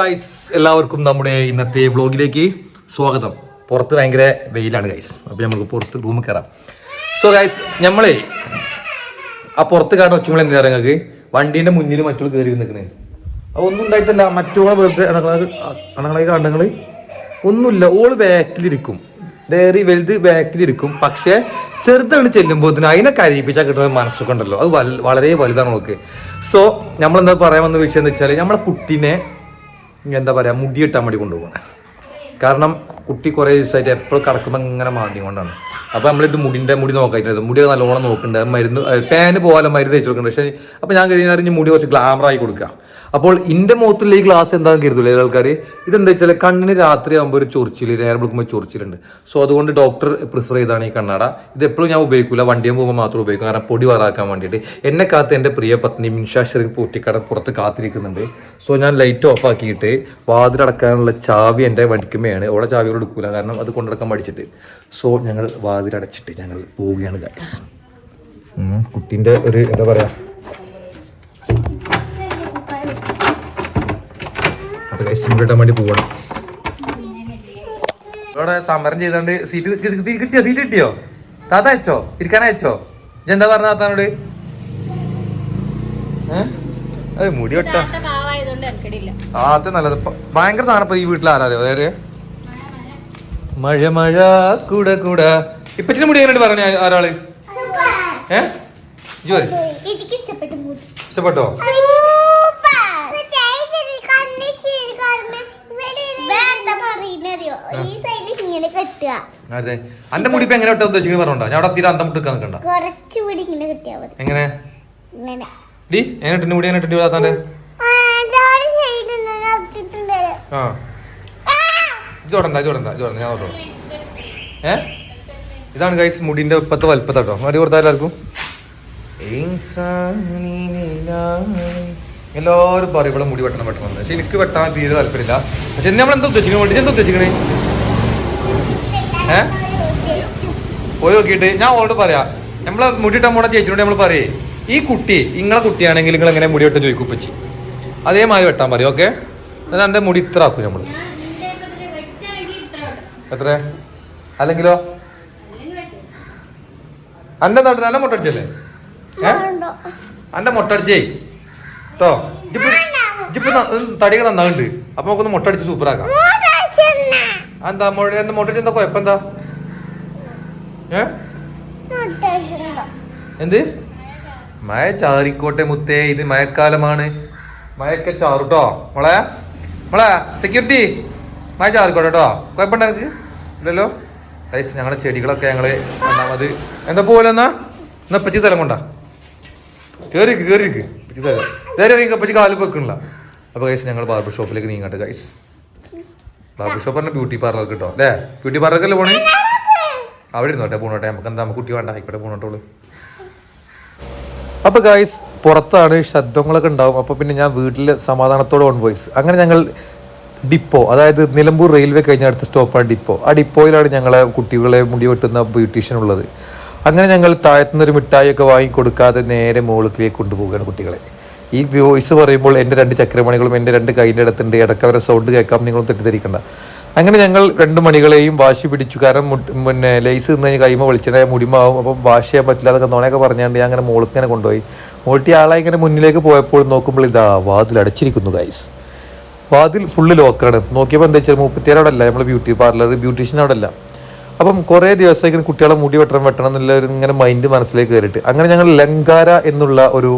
Guys എല്ലാവർക്കും നമ്മുടെ ഇന്നത്തെ വ്ളോഗിലേക്ക് സ്വാഗതം. പുറത്ത് ഭയങ്കര വെയിലാണ് ഗൈസ് അപ്പോൾ നമുക്ക് പുറത്ത് റൂമിൽ കയറാം സോ ഗൈസ് നമ്മളെ ആ പുറത്ത് കാണുന്ന ഒച്ചുമ്പോൾ എന്താ പറയുക നിങ്ങൾക്ക്? വണ്ടീന്റെ മുന്നിൽ മറ്റുള്ള കയറി നിൽക്കണേ. ഒന്നും ഉണ്ടായിട്ടില്ല മറ്റുള്ള വെറുതെ അണങ്ങളെ കണ്ടങ്ങൾ ഒന്നുമില്ല ഓൾ ബാക്കിലിരിക്കും ഡയറി വലുത് ബാക്കിലിരിക്കും പക്ഷേ ചെറുതാണ് ചെല്ലുമ്പോൾ അതിനെ കരയിപ്പിച്ചാൽ കിട്ടുന്ന മനസ്സൊക്കെ ഉണ്ടല്ലോ. അത് വളരെ വലുതാണ് നോക്ക് സോ നമ്മൾ എന്താ പറയാൻ വന്ന വിഷയം എന്ന് വെച്ചാൽ നമ്മളെ കുട്ടീനെ എന്താ പറയുക മുടി മടി വേണ്ടി കൊണ്ടുപോകണം കാരണം കുട്ടി കുറേ ദിവസമായിട്ട് എപ്പോഴും കിടക്കുമ്പോൾ ഇങ്ങനെ കൊണ്ടാണ്. അപ്പോൾ നമ്മളിത് മുടിന്റെ മുടി നോക്കായിട്ട് മുടി നല്ലോണം നോക്കുന്നുണ്ട് മരുന്ന് പാന് പോലെ മരുന്ന് തേച്ച് കൊടുക്കുന്നുണ്ട് പക്ഷേ അപ്പോൾ ഞാൻ കരുതി മുടി കുറച്ച് ഗ്ലാമറായി കൊടുക്കുക അപ്പോൾ എന്റെ മുഖത്തുള്ള ഈ ഗ്ലാസ് എന്താണെന്ന് കരുതില്ല ആൾക്കാർ ഇതെന്താ വെച്ചാൽ കണ്ണിന് രാത്രി ആകുമ്പോൾ ഒരു ചൊറിച്ചിൽ നേരം വിളിക്കുമ്പോൾ ചൊറിച്ചിലുണ്ട്. സോ അതുകൊണ്ട് ഡോക്ടർ പ്രിഫർ ചെയ്താണ് ഈ കണ്ണട. ഇത് എപ്പോഴും ഞാൻ ഉപയോഗിക്കില്ല വണ്ടിയും പോകുമ്പോൾ മാത്രം ഉപയോഗിക്കും. കാരണം പൊടി വറാക്കാൻ വേണ്ടിയിട്ട്. എന്നെ കാത്ത് എന്റെ പ്രിയ പത്നി മിൻഷാശ്വരി പൂട്ടിക്കട പുറത്ത് കാത്തിരിക്കുന്നുണ്ട്. സോ ഞാൻ ലൈറ്റ് ഓഫ് ആക്കിയിട്ട് വാതിലടക്കാനുള്ള ചാവി എന്റെ വണ്ടിക്കുമയാണ് ഓടെ ചാവിയോട് എടുക്കൂല കാരണം അത് കൊണ്ടുനടക്കാൻ പഠിച്ചിട്ട് സോ ഞങ്ങൾ വാതിലടച്ചിട്ട് ഞങ്ങൾ പോവുകയാണ് ഗൈസ് കുട്ടീന്റെ ഒരു എന്താ പറയാ? അത് ഗൈസ് കിട്ടാൻ വേണ്ടി പോകണം ഇവിടെ സമരം ചെയ്തോണ്ട്. സീറ്റ് സീറ്റ് കിട്ടിയോ? സീറ്റ് കിട്ടിയോ? താത്ത അയച്ചോ? ഇരിക്കാൻ അയച്ചോ? ഇജെന്താ പറഞ്ഞ താത്താനോട്? ഏഹ് അത് മുടി വെട്ടോ. താത്ത നല്ലത്. പ- ഭയങ്കര സാധനം ഈ വീട്ടിൽ ആരാലോ വേറെ മഴ മഴ കുട കുട. ഇപ്പച്ചിന്റെ മുടി എങ്ങനെ പറഞ്ഞ ആരാൾ? ഏ? ജോലി എനിക്ക് ഇഷ്ടപ്പെട്ടു അതെ. അന്റെ മുടി ഇപ്പൊ എങ്ങനെ വെട്ടാ ഉദ്ദേശിക്കുന്നത് പറഞ്ഞോ ഞാൻ അവിടെ എത്തിയിട്ട് അന്തം വിട്ടിക്കാൻ നിൽക്കണ്ട. എങ്ങനെ? ഡി എങ്ങനെ മുടി? എങ്ങനെ ആ. ഇത് തുടണ്ട ഇത് തുടണ്ട ഇത് ഞാൻ തൊട്ടോ ഏ? ഇതാണ് ഗൈസ് മുടിന്റെ ഇപ്പത്തെ വലുപ്പത്താട്ടോ. മടി കൊടുത്താൽ എല്ലാവർക്കും. എല്ലാവരും പറയും ഇവിടെ മുടി വെട്ടണം വെട്ടണം പക്ഷെ എനിക്ക് വെട്ടാൻ തീരെ താല്പര്യമില്ല. പക്ഷെ നമ്മൾ എന്താ ഉദ്ദേശിക്കണേ വേണ്ടി എന്താ ഉദ്ദേശിക്കണേ? ഏ? പോയി നോക്കിയിട്ട് ഞാൻ ഓളോട് പറയാ. നമ്മളെ മുടിയിട്ടാൻ പോണ ചേച്ചിനോട് നമ്മൾ പറയേ ഈ കുട്ടി നിങ്ങളെ കുട്ടിയാണെങ്കിൽ നിങ്ങൾ എങ്ങനെ മുടി വെട്ടാൻ ചോദിക്കും ഉപ്പച്ചി. അതേമാതിരി വെട്ടാൻ പറയും ഓക്കെ എന്നാൽ എന്റെ മുടി ഇത്ര ആക്കും നമ്മൾ എത്ര അല്ലെങ്കിലോ? അന്റെ നാട്ടിൽ അല്ല മുട്ടടിച്ചല്ലേ? ഏ? അന്റെ മുട്ടടിച്ചേ. കേട്ടോ ഇജിപ്പ് നന്നാകുണ്ട് തടിയൊക്കെ നന്നാവുണ്ട് അപ്പൊ നമുക്കൊന്ന് മുട്ടടിച്ച് സൂപ്പറാക്കാം. എന്താ എന്താ മുട്ടടിച്ച് എന്താ കുഴപ്പം എന്താ ഏ? എന്ത്? മഴ ചാറിക്കോട്ടെ മുത്തേ ഇത് മഴക്കാലമാണ്. മഴയൊക്കെ ചാറുട്ടോ. മോളെ മോളെ സെക്യൂരിറ്റി മഴ ചാർക്കോട്ടെ കേട്ടോ? കുഴപ്പമുണ്ടോ എനിക്ക് ഇല്ലല്ലോ? ഗൈസ് ഞങ്ങളുടെ ചെടികളൊക്കെ ഞങ്ങൾ ഒന്നാമത് എന്താ പോലെന്നാ എന്നാ? പച്ചി സ്ഥലം കൊണ്ടാ. കയറിക്ക് കയറിക്ക് പച്ചി സ്ഥലം. നേരെ നീ പച്ചി കാലിൽ വെക്കണില്ല അപ്പൊ ഗൈസ് ഞങ്ങൾ ബാർബർ ഷോപ്പിലേക്ക് നീങ്ങട്ടെ ഗൈസ് ബാർബർ ഷോപ്പ് പറഞ്ഞ ബ്യൂട്ടി പാർലർ കിട്ടോ. അല്ലേ ബ്യൂട്ടി പാർലർക്കല്ലേ പോണേ? അവിടെ ഇരുന്നോട്ടെ പോണോട്ടെ. നമുക്ക് എന്താ നമുക്ക് കുട്ടി വേണ്ട. ആയിക്കോട്ടെ പൂണോട്ടോളൂ. അപ്പോൾ ഗായ്സ് പുറത്താണ് ശബ്ദങ്ങളൊക്കെ ഉണ്ടാവും. അപ്പോൾ പിന്നെ ഞാൻ വീട്ടിൽ സമാധാനത്തോടെ ഓൺ വോയിസ് അങ്ങനെ ഞങ്ങൾ ഡിപ്പോ അതായത് നിലമ്പൂർ റെയിൽവേ കഴിഞ്ഞ അടുത്ത സ്റ്റോപ്പാണ് ഡിപ്പോ. ആ ഡിപ്പോയിലാണ് ഞങ്ങളെ കുട്ടികളെ മുടി വെട്ടുന്ന ബ്യൂട്ടീഷ്യൻ ഉള്ളത്. അങ്ങനെ ഞങ്ങൾ താഴത്തുനിന്നൊരു മിഠായിയൊക്കെ വാങ്ങിക്കൊടുക്കാതെ നേരെ മുകളിലേക്ക് കൊണ്ടുപോവുകയാണ് കുട്ടികളെ. ഈ വോയിസ് പറയുമ്പോൾ എന്റെ രണ്ട് ചക്രമണികളും എന്റെ രണ്ട് കൈന്റെ അടുത്തുണ്ട്. ഇടക്കവരെ സൗണ്ട് കേൾക്കാം നിങ്ങളും തെറ്റിദ്ധരിക്കണ്ട. അങ്ങനെ ഞങ്ങൾ രണ്ട് മണികളെയും വാശി പിടിച്ചു. കാരണം പിന്നെ ലൈസ് നിന്ന് കൈമ വിളിച്ചിട്ട് മുടിമാവും അപ്പം വാഷ് ചെയ്യാൻ പറ്റില്ല എന്നൊക്കെ നോണയൊക്കെ പറഞ്ഞാണ്ട് ഞാൻ അങ്ങനെ മോൾക്ക് ഇങ്ങനെ കൊണ്ടുപോയി. മോൾട്ടി ആളെ ഇങ്ങനെ മുന്നിലേക്ക് പോയപ്പോൾ നോക്കുമ്പോൾ ഇതാ വാതിൽ അടച്ചിരിക്കുന്നു ഗൈസ് വാതിൽ ഫുള്ള് ലോക്കാണ് നോക്കിയപ്പോൾ എന്താ വെച്ചാൽ മുപ്പത്തിയേഴ് അവിടെ അല്ല നമ്മൾ ബ്യൂട്ടി പാർലർ ബ്യൂട്ടീഷ്യൻ അവിടെ അല്ല. അപ്പം കുറേ ദിവസമായിട്ട് കുട്ടികളെ മുടി വെട്ടണം വെട്ടണം എന്നുള്ള ഒരു ഇങ്ങനെ മൈൻഡ് മനസ്സിലേക്ക് കയറിയിട്ട്. അങ്ങനെ ഞങ്ങൾ ലങ്കാര എന്നുള്ള ഒരു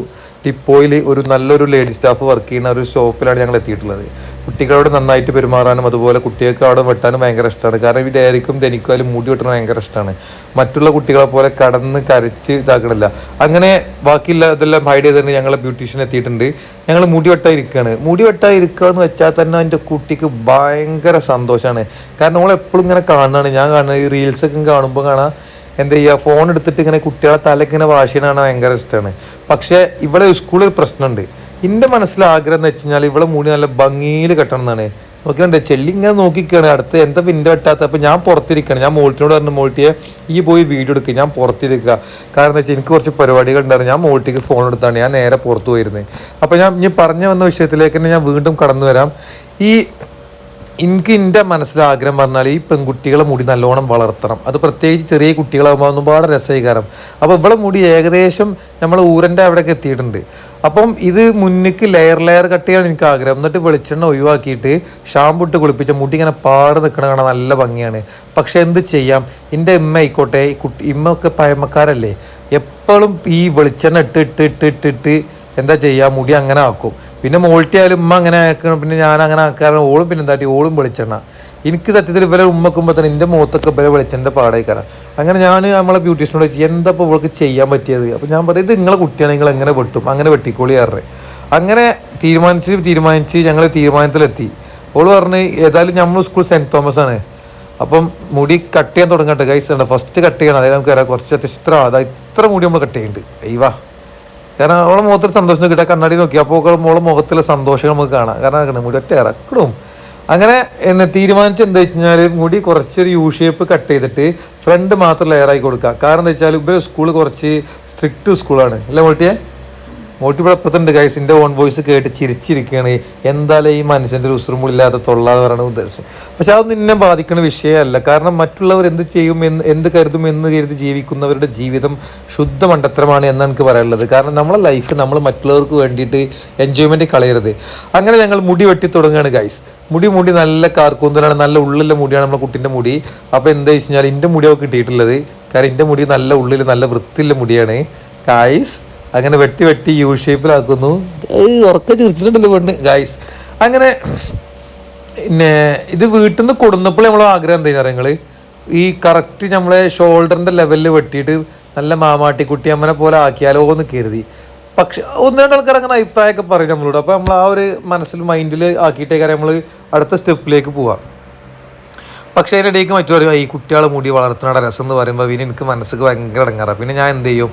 ഡിപ്പോയിൽ ഒരു നല്ലൊരു ലേഡി സ്റ്റാഫ് വർക്ക് ചെയ്യുന്ന ഒരു ഷോപ്പിലാണ് ഞങ്ങൾ എത്തിയിട്ടുള്ളത്. കുട്ടികളോട് നന്നായിട്ട് പെരുമാറാനും അതുപോലെ കുട്ടികൾക്ക് അവിടെ വെട്ടാനും ഭയങ്കര ഇഷ്ടമാണ്. കാരണം ഈ ഡയറിക്കും ധനിക്കും മുടി വെട്ടണം ഭയങ്കര ഇഷ്ടമാണ്. മറ്റുള്ള കുട്ടികളെ പോലെ കടന്ന് കരച്ച് ഇതാക്കണില്ല. അങ്ങനെ ബാക്കിയുള്ള ഇതെല്ലാം ഹൈഡ് ചെയ്ത് തന്നെ ഞങ്ങളെ ബ്യൂട്ടീഷ്യൻ എത്തിയിട്ടുണ്ട്. ഞങ്ങൾ മുടി വെട്ടാൻ ഇരിക്കുകയാണ്. മുടി വെട്ടാൻ ഇരിക്കുക എന്ന് വെച്ചാൽ തന്നെ എന്റെ കുട്ടിക്ക് ഭയങ്കര സന്തോഷമാണ്. കാരണം നമ്മൾ എപ്പോഴും ഇങ്ങനെ കാണുന്നതാണ്. ഞാൻ കാണുന്നത് ഈ റീൽസൊക്കെ കാണുമ്പോൾ കാണാം. എന്താ ചെയ്യുക ഫോൺ എടുത്തിട്ട് ഇങ്ങനെ കുട്ടികളെ തലയ്ക്ക് ഇങ്ങനെ ഭയങ്കര ഇഷ്ടമാണ് പക്ഷേ ഇവിടെ സ്കൂളിൽ പ്രശ്നമുണ്ട്. എന്റെ മനസ്സിൽ ആഗ്രഹം എന്ന് വെച്ച് കഴിഞ്ഞാൽ ഇവിടെ മുടി നല്ല ഭംഗിയിൽ കെട്ടണം എന്നാണ്. നോക്കിയിട്ടുണ്ട് ചെല്ലി ഇങ്ങനെ നോക്കിക്കാണ്. അടുത്ത് എന്താ പിന്റെ വെട്ടാത്ത അപ്പം ഞാൻ പുറത്തിരിക്കുകയാണ് ഞാൻ മോൾട്ടിനോട് പറഞ്ഞു മോൾട്ടിയെ ഈ പോയി വീഡിയോ എടുക്കുക ഞാൻ പുറത്തിരിക്കുക കാരണം എന്താ വെച്ചാൽ എനിക്ക് കുറച്ച് പരിപാടികൾ ഉണ്ടായിരുന്നു. ഞാൻ മോൾട്ടിക്ക് ഫോൺ എടുത്താണ്. ഞാൻ നേരെ പുറത്ത് പോയിരുന്നത് അപ്പോൾ ഞാൻ ഇനി പറഞ്ഞു വന്ന വിഷയത്തിലേക്ക് തന്നെ ഞാൻ വീണ്ടും കടന്നു വരാം. ഈ എനിക്ക് എന്റെ മനസ്സിലാഗ്രഹം പറഞ്ഞാൽ ഈ പെൺകുട്ടികളെ മുടി നല്ലോണം വളർത്തണം. അത് പ്രത്യേകിച്ച് ചെറിയ കുട്ടികളാകുമ്പോൾ ഒരുപാട് രസകരം. അപ്പോൾ ഇവിടെ മുടി ഏകദേശം നമ്മൾ ഊരന്റെ അവിടെയൊക്കെ എത്തിയിട്ടുണ്ട്. അപ്പം ഇത് മുന്നിക്ക് ലെയർ ലെയർ കട്ട് ചെയ്യാൻ എനിക്ക് ആഗ്രഹം. എന്നിട്ട് വെളിച്ചെണ്ണ ഒഴിവാക്കിയിട്ട് ഷാമ്പു ഇട്ട് കുളിപ്പിച്ച മുടി ഇങ്ങനെ പാട് നിൽക്കണ കാണാൻ നല്ല ഭംഗിയാണ്. പക്ഷെ എന്ത് ചെയ്യാം? എന്റെ ഇമ്മ ആയിക്കോട്ടെ കുട്ടി ഇമ്മ ഒക്കെ പഴമക്കാരല്ലേ. എപ്പോഴും ഈ വെളിച്ചെണ്ണ ഇട്ട് ഇട്ട് ഇട്ട് ഇട്ട് ഇട്ട് എന്താ ചെയ്യുക മുടി അങ്ങനെ ആക്കും. പിന്നെ മോൾട്ടിയായാലും ഉമ്മ അങ്ങനെ ആക്കണം. പിന്നെ ഞാൻ അങ്ങനെ ആക്കാറുണ്ട് ഓളും പിന്നെ എന്താട്ടി? ഓളും വെളിച്ചെണ്ണ. എനിക്ക് സത്യത്തിൽ ഇവരെ ഉമ്മക്കുമ്പോൾ തന്നെ എന്റെ മുഖത്തൊക്കെ ഇവരെ വെളിച്ചെണ്ണ പാടായിക്കാരം. അങ്ങനെ ഞാൻ നമ്മളെ ബ്യൂട്ടീഷ്യനോട് ചോദിച്ചു എന്താ ഇപ്പോൾ ഇവൾക്ക് ചെയ്യാൻ പറ്റിയത്? അപ്പോൾ ഞാൻ പറയും ഇത് നിങ്ങളെ കുട്ടിയാണ്. നിങ്ങൾ എങ്ങനെ വെട്ടും? അങ്ങനെ വെട്ടിക്കോളി കയറേ അങ്ങനെ തീരുമാനിച്ച് തീരുമാനിച്ച് ഞങ്ങൾ തീരുമാനത്തിലെത്തി. അവൾ പറഞ്ഞ് ഏതായാലും നമ്മൾ സ്കൂൾ സെന്റ് തോമസ് ആണ്. അപ്പം മുടി കട്ട് ചെയ്യാൻ തുടങ്ങട്ടെ. ഗൈസ് ഫസ്റ്റ് കട്ട് ചെയ്യണം. അതായത് നമുക്ക് കുറച്ച് അത്യാവശ്യം ഇത്ര ഇത്ര മുടി നമ്മൾ കട്ട് ചെയ്യുന്നുണ്ട് അയ്യവാ കാരണം അവളെ മുഖത്തൊരു സന്തോഷം കിട്ടുക കണ്ണാടി നോക്കി. അപ്പോൾ മോളെ മുഖത്തിലെ സന്തോഷം നമുക്ക് കാണാം. കാരണം മുടി ഒറ്റ ഇറക്കണം. അങ്ങനെ എന്നെ തീരുമാനിച്ച് എന്താ വെച്ച് കഴിഞ്ഞാൽ മുടി കുറച്ചൊരു യു ഷേപ്പ് കട്ട് ചെയ്തിട്ട് ഫ്രണ്ട് മാത്രം ലെയറായി കൊടുക്കാം. കാരണം എന്താ വെച്ചാൽ ഇപ്പോൾ സ്കൂൾ കുറച്ച് സ്ട്രിക്റ്റ് സ്കൂളാണ് അല്ലേ മോട്ടിയെ മോട്ടി ഇവിടെ അപ്പുറത്തുണ്ട് ഗൈസ് എന്റെ ഓൺ വോയിസ് കേട്ട് ചിരിച്ചിരിക്കുകയാണ് എന്തായാലും ഈ മനുഷ്യന്റെ ഒരു ഉസുറുമുള്ളില്ലാത്ത തൊള്ള എന്ന് പറയുന്ന ഉദ്ദേശം. പക്ഷെ അത് നിന്നെ ബാധിക്കുന്ന വിഷയമല്ല. കാരണം മറ്റുള്ളവർ എന്ത് ചെയ്യും എന്ന് എന്ത് കരുതും എന്ന് കരുതി ജീവിക്കുന്നവരുടെ ജീവിതം ശുദ്ധ മണ്ടത്തരമാണ് എന്നാണ് എനിക്ക് പറയാനുള്ളത്. കാരണം നമ്മളെ ലൈഫ് നമ്മൾ മറ്റുള്ളവർക്ക് വേണ്ടിയിട്ട് എൻജോയ്മെന്റ് കളയരുത്. അങ്ങനെ ഞങ്ങൾ മുടി വെട്ടി തുടങ്ങുകയാണ് ഗൈസ് മുടി മുടി നല്ല കാർക്കൂന്തലാണ് നല്ല ഉള്ളിലെ മുടിയാണ് നമ്മുടെ കുട്ടീന്റെ മുടി. അപ്പോൾ എന്താ വെച്ച് കഴിഞ്ഞാൽ എന്റെ മുടിയൊക്കെ കിട്ടിയിട്ടുള്ളത്. കാരണം എന്റെ മുടി നല്ല ഉള്ളിൽ നല്ല വൃത്തിയുള്ള മുടിയാണ്. ഗൈസ് അങ്ങനെ വെട്ടി വെട്ടി യു ഷേപ്പിലാക്കുന്നു ഉറക്കെ ചിരിച്ചിട്ടുണ്ടല്ലോ പെണ്ണ്. ഗൈസ് അങ്ങനെ പിന്നെ ഇത് വീട്ടിൽ നിന്ന് കൊടുന്നപ്പോൾ നമ്മളെ ആഗ്രഹം എന്താ നിങ്ങൾ ഈ കറക്റ്റ് നമ്മളെ ഷോൾഡറിന്റെ ലെവലിൽ വെട്ടിയിട്ട് നല്ല മാമാട്ടിക്കുട്ടി അമ്മനെ പോലെ ആക്കിയാലോ എന്ന് കരുതി. പക്ഷെ ഒന്ന് രണ്ട് ആൾക്കാർ അങ്ങനെ അഭിപ്രായമൊക്കെ പറയും നമ്മളോട്. അപ്പോൾ നമ്മൾ ആ ഒരു മനസ്സിൽ മൈൻഡിൽ ആക്കിയിട്ടേക്കാരം നമ്മൾ അടുത്ത സ്റ്റെപ്പിലേക്ക് പോവാം. പക്ഷേ അതിന്റെ ഇടയ്ക്ക് മറ്റു പറയും ഈ കുട്ടികളെ മുടി വളർത്തുന്ന രസം എന്ന് പറയുമ്പോൾ പിന്നെ എനിക്ക് മനസ്സിക്ക് ഭയങ്കര ഇടങ്ങാറാണ് പിന്നെ ഞാൻ എന്ത് ചെയ്യും?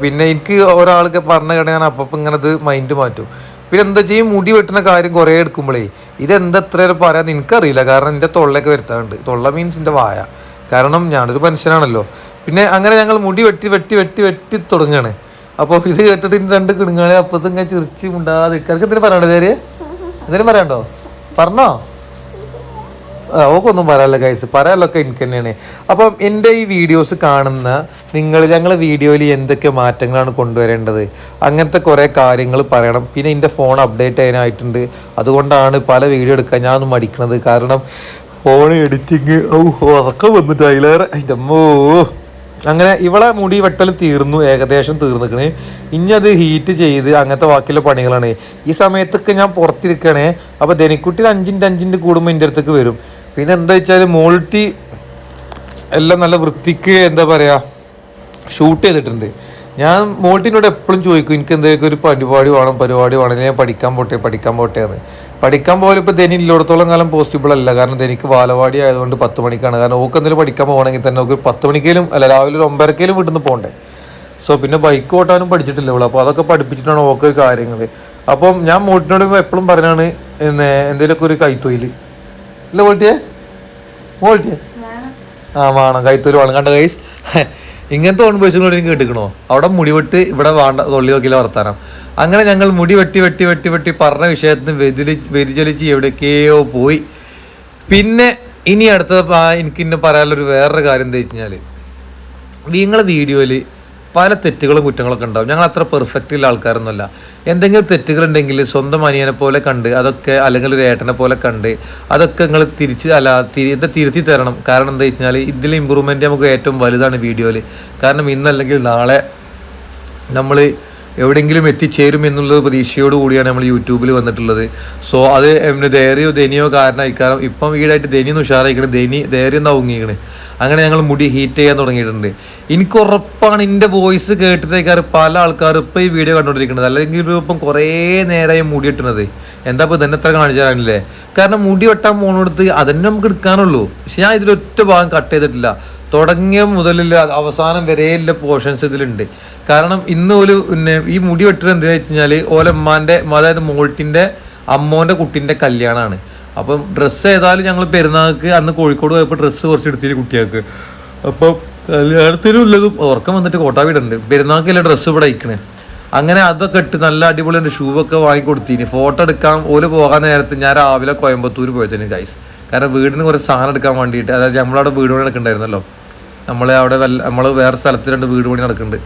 പിന്നെ എനിക്ക് ഒരാൾക്ക് പറഞ്ഞ കട ഞാൻ അപ്പം ഇങ്ങനെ ഇത് മൈൻഡ് മാറ്റും. പിന്നെ എന്താ ചെയ്യും മുടി വെട്ടുന്ന കാര്യം കുറേ എടുക്കുമ്പോഴേ ഇതെന്താ എത്ര പറയാൻ എനിക്കറിയില്ല. കാരണം എന്റെ തൊള്ളയൊക്കെ വരുത്താറുണ്ട്. തൊള്ള മീൻസ് എന്റെ വായ. കാരണം ഞാനൊരു മനുഷ്യനാണല്ലോ. പിന്നെ അങ്ങനെ ഞങ്ങൾ മുടി വെട്ടി വെട്ടി വെട്ടി വെട്ടി തുടങ്ങുകയാണ് അപ്പോൾ ഇത് കേട്ടിട്ട് രണ്ട് കിണുങ്ങാളെ അപ്പത്തും ഇങ്ങനെ ചിരിച്ച് മുണ്ടാതെ നിൽക്കുക. എന്തിനു പറയണ്ടോ ധൈര്യ എന്തിനും പറയണ്ടോ പറഞ്ഞോ. ഓക്കൊന്നും പറയാനില്ല ഗൈസ് പറയാനൊക്കെ എനിക്ക് തന്നെയാണ് അപ്പം എന്റെ ഈ വീഡിയോസ് കാണുന്ന നിങ്ങൾ ഞങ്ങളെ വീഡിയോയിൽ എന്തൊക്കെ മാറ്റങ്ങളാണ് കൊണ്ടുവരേണ്ടത്? അങ്ങനത്തെ കുറേ കാര്യങ്ങൾ പറയണം. പിന്നെ എന്റെ ഫോൺ അപ്ഡേറ്റ് ചെയ്യാനായിട്ടുണ്ട്. അതുകൊണ്ടാണ് പല വീഡിയോ എടുക്കാൻ ഞാനൊന്നും മടിക്കണത്. കാരണം ഫോൺ എഡിറ്റിങ് ഓ ഉറക്കം വന്നിട്ട് അതിലേറെ അമ്മോ അങ്ങനെ ഇവളെ മുടി വെട്ടൽ തീർന്നു ഏകദേശം തീർന്നിക്കണ്. ഇനി അത് ഹീറ്റ് ചെയ്ത് അങ്ങനത്തെ ബാക്കിയുള്ള പണികളാണ്. ഈ സമയത്തൊക്കെ ഞാൻ പുറത്തിരിക്കണേ. അപ്പോൾ ധനിക്കുട്ടിയിൽ അഞ്ചിന്റെ അഞ്ചിന്റെ കൂടുമ്പോൾ എന്റെ അടുത്തേക്ക് വരും. പിന്നെ എന്താ വെച്ചാൽ മോൾട്ടി എല്ലാം നല്ല വൃത്തിക്ക് എന്താ പറയുക ഷൂട്ട് ചെയ്തിട്ടുണ്ട്. ഞാൻ മോൾട്ടിനോട് എപ്പോഴും ചോദിക്കും എനിക്ക് എന്തെങ്കിലും ഒരു പരിപാടി വേണം പരിപാടി വേണം ഞാൻ പഠിക്കാൻ പോട്ടെ പഠിക്കാൻ പോട്ടെ എന്ന്. പഠിക്കാൻ പോലും ഇപ്പോൾ ധനി ഇല്ലോടത്തോളം കാലം പോസിബിൾ അല്ല. കാരണം ധനിക്ക് ബാലവാടി ആയതുകൊണ്ട് പത്ത് മണിക്കാണ്. കാരണം ഓക്ക് എന്തെങ്കിലും പഠിക്കാൻ പോകണമെങ്കിൽ തന്നെ ഓക്ക് പത്ത് മണിക്കേലും അല്ല രാവിലെ ഒരു ഒമ്പരക്കേലും വീട്ടിൽ നിന്ന് പോകണ്ടേ സോ പിന്നെ ബൈക്ക് ഓട്ടാനും പഠിച്ചിട്ടില്ല അപ്പോൾ അതൊക്കെ പഠിപ്പിച്ചിട്ടാണ് ഓക്ക് കാര്യങ്ങൾ അപ്പം ഞാൻ മോട്ടിനോട് എപ്പോഴും പറഞ്ഞാണ് എന്തെങ്കിലുമൊക്കെ ഒരു കൈത്തൊയിൽ ഇല്ല മോൾട്ടിയെ? മോൾട്ടിയെ? ആ വേണം. കൈത്തൊരു വേണം. കണ്ട കൈസ് ഇങ്ങനത്തെ ബേസുകളോട് എനിക്ക് കിട്ടിക്കണോ? അവിടെ മുടി വെട്ടി ഇവിടെ വേണ്ട തൊള്ളി നോക്കിയില്ല വർത്താനം. അങ്ങനെ ഞങ്ങൾ മുടി വെട്ടി വെട്ടി വെട്ടി വെട്ടി പറഞ്ഞ വിഷയത്തിന് വ്യതിലിച്ച് വ്യതിചലിച്ച് എവിടേക്കെയോ പോയി. പിന്നെ ഇനി അടുത്ത എനിക്ക് ഇന്നെ പറയാനുള്ളൊരു വേറൊരു കാര്യം എന്താ വെച്ച് കഴിഞ്ഞാൽ നിങ്ങളെ വീഡിയോയിൽ പല തെറ്റുകളും കുറ്റങ്ങളൊക്കെ ഉണ്ടാവും. ഞങ്ങൾ അത്ര പെർഫെക്റ്റ് ഉള്ള ആൾക്കാരൊന്നുമല്ല. എന്തെങ്കിലും തെറ്റുകളുണ്ടെങ്കിൽ സ്വന്തം അനിയനെ പോലെ കണ്ട് അതൊക്കെ അല്ലെങ്കിൽ ഒരു ഏട്ടനെ പോലെ കണ്ട് അതൊക്കെ നിങ്ങൾ തിരിച്ച് അല്ല തിരി എന്താ തിരുത്തി തരണം. കാരണം എന്താ വെച്ച് കഴിഞ്ഞാൽ ഇതിൽ ഇമ്പ്രൂവ്മെന്റ് നമുക്ക് ഏറ്റവും വലുതാണ് വീഡിയോയിൽ കാരണം ഇന്നല്ലെങ്കിൽ നാളെ നമ്മൾ എവിടെയെങ്കിലും എത്തിച്ചേരും എന്നുള്ള പ്രതീക്ഷയോട് കൂടിയാണ് നമ്മൾ യൂട്യൂബിൽ വന്നിട്ടുള്ളത്. സോ അത് എന്നെ ധൈര്യോ ധനിയോ കാരണം ഇക്കാരം ഇപ്പം ഈടായിട്ട് ധനി ഒന്ന് ഉഷാറായിക്കണം. ധനി ധൈര്യം നവുങ്ങിക്കണ് അങ്ങനെ ഞങ്ങൾ മുടി ഹീറ്റ് ചെയ്യാൻ തുടങ്ങിയിട്ടുണ്ട്. എനിക്ക് ഉറപ്പാണ് എന്റെ വോയിസ് കേട്ടിട്ടേക്കാർ പല ആൾക്കാരും ഇപ്പം ഈ വീഡിയോ കണ്ടുകൊണ്ടിരിക്കുന്നത്. അല്ലെങ്കിൽ ഇപ്പം കുറേ നേരമായി മുടി ഇട്ടണത് എന്താ ഇപ്പോൾ തന്നെ എത്ര കാണിച്ചാലാണില്ലേ കാരണം മുടി വെട്ടാൻ പോണെടുത്ത് അതന്നെ നമുക്ക് എടുക്കാനുള്ളൂ. പക്ഷെ ഞാൻ ഇതിലൊറ്റ ഭാഗം കട്ട് ചെയ്തിട്ടില്ല. തുടങ്ങിയ മുതലില്ല അവസാനം വരെയുള്ള പോർഷൻസ് ഇതിലുണ്ട്. കാരണം ഇന്ന് ഒരു പിന്നെ ഈ മുടി വെട്ടുന്നത് എന്താ വെച്ച് കഴിഞ്ഞാൽ ഓലമ്മാന്റെ അതായത് മോൾട്ടിന്റെ അമ്മോന്റെ കുട്ടീന്റെ കല്യാണമാണ് അപ്പം ഡ്രസ്സ് ഏതായാലും ഞങ്ങൾ പെരുന്നാൾക്ക് അന്ന് കോഴിക്കോട് പോയപ്പോൾ ഡ്രസ്സ് കുറച്ച് എടുത്തില്ല കുട്ടികൾക്ക്. അപ്പോൾ കല്യാണത്തിനും ഉള്ളതും ഉറക്കം വന്നിട്ട് കോട്ടാ വീടുണ്ട്. പെരുന്നാൾക്കില്ല ഡ്രസ്സ് ഇവിടെ അയക്കണേ. അങ്ങനെ അതൊക്കെ ഇട്ട് നല്ല അടിപൊളി ഷൂ ഒക്കെ വാങ്ങിക്കൊടുത്തിന്. ഫോട്ടോ എടുക്കാൻ ഓൽ പോകാൻ നേരത്ത് ഞാൻ രാവിലെ കോയമ്പത്തൂർ പോയതിന് ഗൈസ് കാരണം വീടിന് കുറച്ച് സാധനം എടുക്കാൻ വേണ്ടിയിട്ട്. അതായത് നമ്മളവിടെ വീട് പണി നടക്കണ്ടായിരുന്നല്ലോ. നമ്മളെ അവിടെ വല്ല നമ്മൾ വേറെ സ്ഥലത്ത് രണ്ട് വീട് പണി നടക്കുന്നുണ്ട്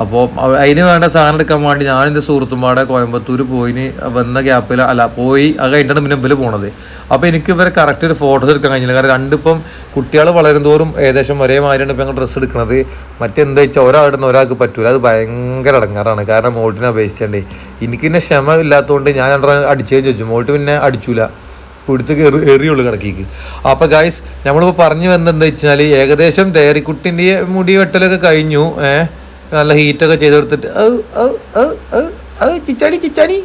അപ്പോൾ അതിന് വേണ്ട സാധനം എടുക്കാൻ വേണ്ടി ഞാൻ എന്റെ സുഹൃത്തുമ്പാടെ കോയമ്പത്തൂർ പോയിന്. വന്ന ഗ്യാപ്പിൽ അല്ല പോയി. അത് കഴിഞ്ഞിട്ടാണ് പിന്നെ പോണത്. അപ്പോൾ എനിക്ക് ഇവരെ കറക്റ്റ് ഒരു ഫോട്ടോസ് എടുക്കാൻ കഴിഞ്ഞില്ല. കാരണം രണ്ടിപ്പം കുട്ടികൾ വളരും തോറും ഏകദേശം ഒരേ മാതിരിയാണ് ഇപ്പം ഞങ്ങൾ ഡ്രസ്സ് എടുക്കുന്നത് മറ്റെന്താ വെച്ചാൽ ഒരാളുടെ ഒരാൾക്ക് പറ്റൂല. അത് ഭയങ്കര അടങ്ങാറാണ് കാരണം മോൾട്ടിനെ അപേക്ഷിച്ചേണ്ടേ. എനിക്ക് പിന്നെ ക്ഷമ ഇല്ലാത്തതുകൊണ്ട് ഞാൻ രണ്ടെണ്ണം അടിച്ചേന്ന് ചോദിച്ചു. മോൾട്ട് പിന്നെ അടിച്ചൂല. കയറി എറിയുള്ളൂ കിടക്കിക്ക് അപ്പോൾ ഗായ്സ് നമ്മളിപ്പോൾ പറഞ്ഞു വന്നത് എന്താ വെച്ചാൽ ഏകദേശം ഡയറിക്കുട്ടിന്റെ മുടി വെട്ടലൊക്കെ കഴിഞ്ഞു. ഏഹ് നല്ല ഹീറ്റൊക്കെ ഔ, ഔ, ചിച്ചാടി ചിച്ചാടി.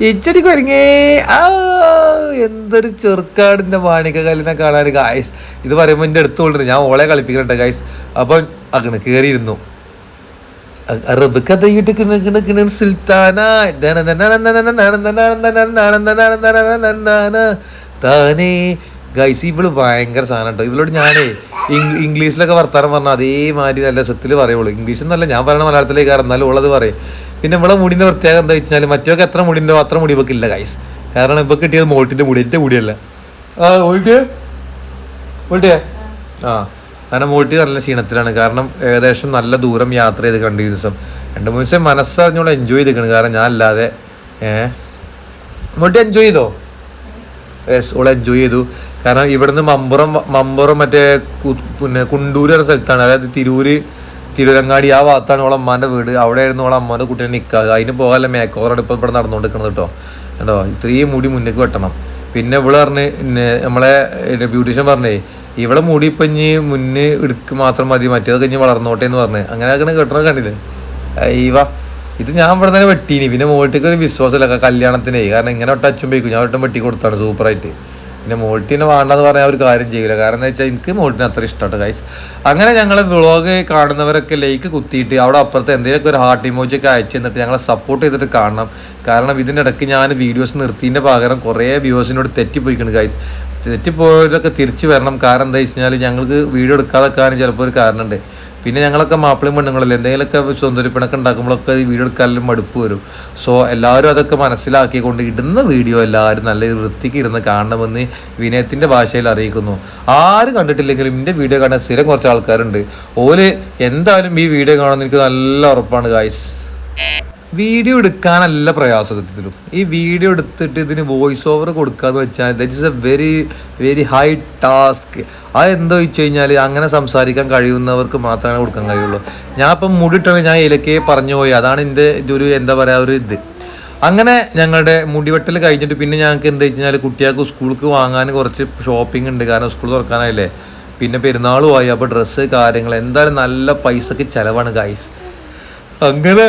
ചിച്ചടി കുരങ്ങേ. ആ എന്തൊരു ചെറുക്കാടിന്റെ മാണിക്ക കല്ലിനെ കാണാൻ ഗായ്സ് ഇത് പറയുമ്പോൾ എന്റെ അടുത്ത് കൊണ്ടിരുന്നു ഞാൻ ഓളെ കളിപ്പിക്കുന്നുണ്ട് ഗായ്സ് അപ്പം അങ്ങനെ കയറിയിരുന്നു അറബ് കഥയിട്ട് കിണക്കിണ സുൽത്താന താനേ ഗൈസ് ഇവൾ ഭയങ്കര സാധനം കേട്ടോ ഇവളോട് ഞാനേ ഇംഗ്ലീഷിലൊക്കെ വർത്താനം പറഞ്ഞാൽ അതേമാതിരി നല്ല രസത്തിൽ പറയുള്ളൂ ഇംഗ്ലീഷ് എന്നല്ല ഞാൻ പറയണ മലയാളത്തിലേക്ക് എന്നാലും ഉള്ളത് പറയും പിന്നെ ഇവിടെ മുടിന്റെ പ്രത്യേകത എന്താ വെച്ചാൽ മറ്റൊക്കെ എത്ര മുടിണ്ടോ അത്ര മുടി ഇവക്ക് ഗൈസ് കാരണം ഇപ്പൊ കിട്ടിയത് മോട്ടിന്റെ മുടി എന്റെ മുടിയല്ല ആ ഓൾട്ടേ ഓൾട്ടേ ആ കാരണം മോൾട്ടി നല്ല ക്ഷീണത്തിലാണ്. കാരണം ഏകദേശം നല്ല ദൂരം യാത്ര ചെയ്ത് കണ്ടു ദിവസം രണ്ട് മൂന്ന് ദിവസം മനസ്സറിഞ്ഞോളെ എൻജോയ് ചെയ്തിരിക്കണം. കാരണം ഞാൻ അല്ലാതെ ഏഹ് എൻജോയ് ചെയ്തോ? യെസ് ഓളെ എൻജോയ് ചെയ്തു. കാരണം ഇവിടുന്ന് മമ്പുറം മമ്പുറം മറ്റേ പിന്നെ കുണ്ടൂര് എന്ന സ്ഥലത്താണ്. അതായത് തിരൂര് തിരുവരങ്ങാടി ആ ഭാഗത്താണ് ഓളെ അമ്മാന്റെ വീട്. അവിടെ ആയിരുന്നു ഓളെ അമ്മാന്റെ കുട്ടീനെ നിൽക്കുക അതിന് പോകാല്ല മേക്കോറാണ് ഇപ്പോൾ ഇവിടെ നടന്നുകൊണ്ടിരിക്കുന്നത് കേട്ടോ. കേട്ടോ ഇത്രയും മുടി മുന്നേക്ക് വെട്ടണം. പിന്നെ ഇവിടെ പറഞ്ഞ് നമ്മളെ ബ്യൂട്ടീഷ്യൻ പറഞ്ഞേ ഇവിടെ മുടി ഇപ്പം ഇനി മുന്നേ എടുക്ക് മാത്രം മതി മറ്റേതൊക്കെ ഇനി വളർന്നോട്ടെ എന്ന് പറഞ്ഞ്. അങ്ങനെ അങ്ങനെ കെട്ടണ കണ്ടില്ലേ? ഈവ ഇത് ഞാൻ ഇവിടെ തന്നെ വെട്ടീനി. പിന്നെ മുകളിലേക്ക് ഒരു വിശ്വാസമില്ല കല്യാണത്തിനേ. കാരണം ഇങ്ങനെ ഒട്ടും പോയിക്കും. ഞാൻ ഒട്ടും വെട്ടി കൊടുത്താണ് സൂപ്പറായിട്ട് പിന്നെ മോൾട്ടിനെ വേണ്ടെന്ന് പറഞ്ഞാൽ ഒരു കാര്യം ചെയ്യില്ല കാരണം എന്താ വെച്ചാൽ എനിക്ക് മോൾട്ടിനെ അത്ര ഇഷ്ടമാണ് ഗൈസ് അങ്ങനെ ഞങ്ങൾ വ്ളോഗ് കാണുന്നവരൊക്കെ ലൈക്ക് കുത്തിയിട്ട് അവിടെ അപ്പുറത്ത് എന്തെങ്കിലുമൊക്കെ ഒരു ഹാർട്ട് ഇമോജി ഒക്കെ അയച്ചു തന്നിട്ട് ഞങ്ങളെ സപ്പോർട്ട് ചെയ്തിട്ട് കാണണം. കാരണം ഇതിനിടയ്ക്ക് ഞാൻ വീഡിയോസ് നിർത്തിയതിന്റെ പകരം കുറേ വ്യൂവേഴ്സിനോട് തെറ്റിപ്പോയിക്കുന്നു ഗൈസ് തെറ്റിപ്പോയവരൊക്കെ തിരിച്ചു വരണം. കാരണം എന്താ വെച്ച് കഴിഞ്ഞാൽ ഞങ്ങൾക്ക് വീഡിയോ എടുക്കാതെ കാണാൻ ചിലപ്പോൾ ഒരു കാരണമുണ്ട്. പിന്നെ ഞങ്ങളൊക്കെ മാപ്പിളയും പെണ്ണുങ്ങളല്ലേ? എന്തെങ്കിലുമൊക്കെ സ്വന്തരിപ്പിണൊക്കെ ഉണ്ടാക്കുമ്പോഴൊക്കെ ഈ വീഡിയോ എടുക്കാനും മടുപ്പ് വരും. സോ എല്ലാവരും അതൊക്കെ മനസ്സിലാക്കിക്കൊണ്ട് ഇടുന്ന വീഡിയോ എല്ലാവരും നല്ല വൃത്തിക്ക് ഇരുന്ന് കാണണമെന്ന് വിനയത്തിന്റെ ഭാഷയിൽ അറിയിക്കുന്നു. ആരും കണ്ടിട്ടില്ലെങ്കിലും എന്റെ വീഡിയോ കാണാൻ സ്ഥിരം കുറച്ച് ആൾക്കാരുണ്ട്. ഓൽ എന്തായാലും ഈ വീഡിയോ കാണുമെന്ന് എനിക്ക് നല്ല ഉറപ്പാണ് ഗായ്സ് വീഡിയോ എടുക്കാനല്ല പ്രയാസം സത്യത്തിലും. ഈ വീഡിയോ എടുത്തിട്ട് ഇതിന് വോയിസ് ഓവർ കൊടുക്കാന്ന് വെച്ചാൽ that is a very very high task അത് എന്താ വെച്ച് കഴിഞ്ഞാൽ അങ്ങനെ സംസാരിക്കാൻ കഴിയുന്നവർക്ക് മാത്രമേ കൊടുക്കാൻ കഴിയുള്ളൂ. ഞാൻ ഇപ്പം മുടിയിട്ടാണ് ഞാൻ ഇലക്കേ പറഞ്ഞു പോയി. അതാണ് എന്റെ ഒരു എന്താ പറയുക ഒരു ഇത്. അങ്ങനെ ഞങ്ങളുടെ മുടിവെട്ടൽ കഴിഞ്ഞിട്ട് പിന്നെ ഞങ്ങൾക്ക് എന്താ വെച്ച് കഴിഞ്ഞാൽ കുട്ടികൾക്ക് സ്കൂൾക്ക് വാങ്ങാൻ കുറച്ച് ഷോപ്പിംഗ് ഉണ്ട്. കാരണം സ്കൂൾ തുറക്കാനായില്ലേ. പിന്നെ പെരുന്നാളുമായി അപ്പോൾ ഡ്രസ്സ് കാര്യങ്ങൾ. എന്തായാലും നല്ല പൈസക്ക് ചിലവാണ് ഗൈസ് അങ്ങനെ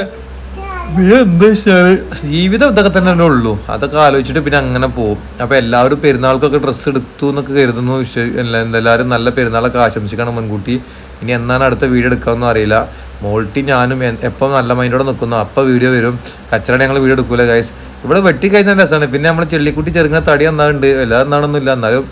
ജീവിതം ഇതൊക്കെ തന്നെ ഉള്ളൂ. അതൊക്കെ ആലോചിച്ചിട്ട് പിന്നെ അങ്ങനെ പോകും അപ്പൊ എല്ലാവരും പെരുന്നാൾക്കൊക്കെ ഡ്രസ്സ് എടുത്തു എന്നൊക്കെ കരുതുന്നു. എല്ലാവരും നല്ല പെരുന്നാളൊക്കെ ആശംസിക്കണം മുൻകൂട്ടി. ഇനി എന്നാണ് അടുത്ത വീഡിയോ എടുക്കാമെന്നും അറിയില്ല. മോൾട്ടി ഞാനും എപ്പം നല്ല മൈൻഡോടെ നിൽക്കുന്നു അപ്പം വീഡിയോ വരും. കച്ചറ ഞങ്ങൾ വീഡിയോ എടുക്കൂല ഗൈസ് ഇവിടെ വെട്ടിക്കഴിഞ്ഞാൽ രസമാണ് പിന്നെ നമ്മൾ ചെള്ളിക്കുട്ടി ചെറുങ്ങനെ തടി എന്നാണ്ട് എല്ലാവരും ഇല്ല എന്നാലും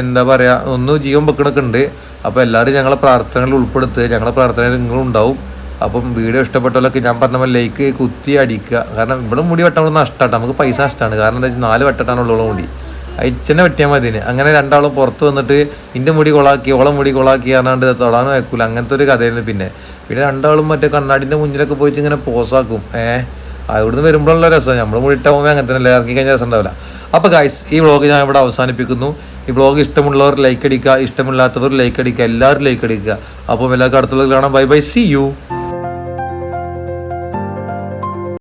എന്താ പറയുക ഒന്നും ജീവൻ വെക്കണൊക്കെ ഉണ്ട്. അപ്പോൾ എല്ലാവരും ഞങ്ങളെ പ്രാർത്ഥനകളിൽ ഉൾപ്പെടുത്തുക. ഞങ്ങളെ പ്രാർത്ഥനയിൽ നിങ്ങളും ഉണ്ടാവും. അപ്പം വീഡിയോ ഇഷ്ടപ്പെട്ടവരൊക്കെ ഞാൻ പറഞ്ഞ പോലെ ലൈക്ക് കുത്തി അടിക്കുക. കാരണം ഇവിടെ മുടി വെട്ടാൻ നഷ്ടമാണ് നമുക്ക് പൈസ നഷ്ടമാണ് കാരണം എന്താ വെച്ചാൽ നാല് വെട്ടട്ടാണുള്ള മുടി. അയച്ചനെ വെട്ടിയാൽ മതി അങ്ങനെ രണ്ടാളും പുറത്ത് വന്നിട്ട് ഇന്റെ മുടി കൊളാക്കി ഓളം മുടി കൊളാക്കി പറഞ്ഞാണ്ട് തൊടാൻ വെക്കൂല അങ്ങനത്തെ ഒരു കഥയായിരുന്നു പിന്നെ. പിന്നെ രണ്ടാളും മറ്റേ കണ്ണാടിന്റെ മുന്നിലൊക്കെ പോയിട്ട് ഇങ്ങനെ പോസാക്കും ഏഹ് അവിടുന്ന് വരുമ്പോഴുള്ള രസം. നമ്മൾ മുടിയിട്ട പോകുമ്പോൾ അങ്ങനെ തന്നെ ഇറങ്ങി കഴിഞ്ഞാൽ രസം ഉണ്ടാവില്ല. അപ്പോൾ ഗൈസ് ഈ വ്ളോഗ് ഞാൻ ഇവിടെ അവസാനിപ്പിക്കുന്നു. ഈ വ്ളോഗ് ഇഷ്ടമുള്ളവർ ലൈക്ക് അടിക്കുക. ഇഷ്ടമില്ലാത്തവർ ലൈക്ക് അടിക്കുക. എല്ലാവരും ലൈക്ക് അടിക്കുക. അപ്പോൾ എല്ലാവർക്കും അടുത്തുള്ള കാണാം. Bye bye C U